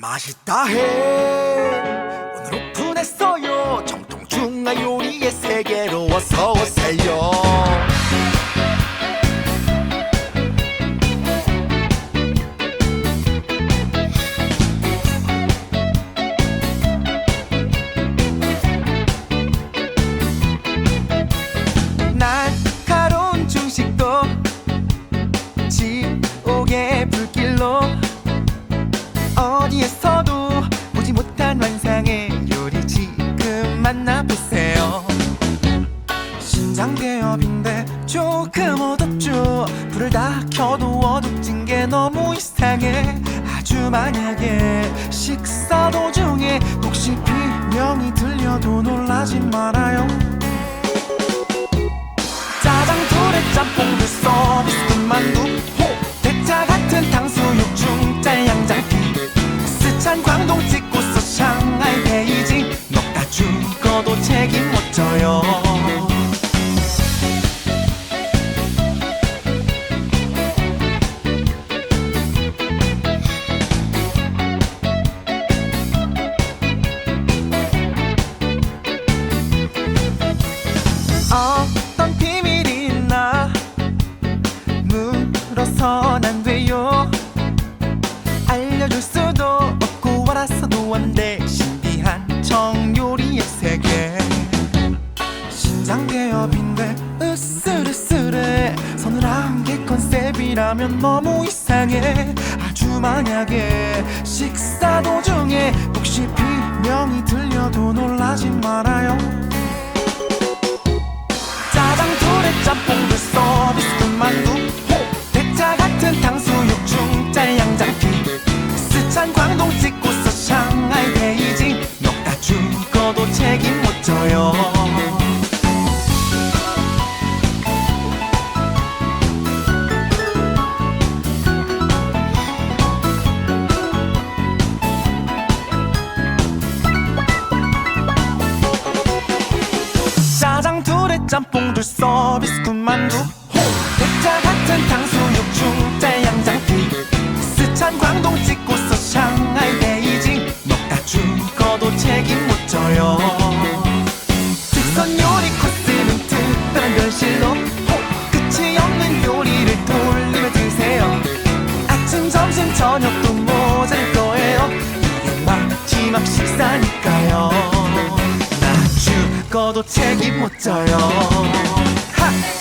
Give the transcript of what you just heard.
맛있다 해. 오늘 오픈했어요. 정통 중화 요리의 세계로 어서 오세요 신장대업인데 조금 어둡죠? 불을 다 켜도 어둡진 게 너무 이상해. 아주 만약에 식사 도중에 혹시 비명이 들려도 놀라지 말아요 신장대업인데 으슬으슬해. 서늘한 컨셉이라면 너무 이상해. 아주 만약에 식사 도중에 혹시 비명이 들려도 놀라지 말아 짬뽕 둘 서비스 군만두. 호 대짜 같은 탕수육 중짜 양장피. 스찬 광동 찍고서 샹하이 베이징. 먹다 죽어도 책임 못 져요 책임 못 져요 하!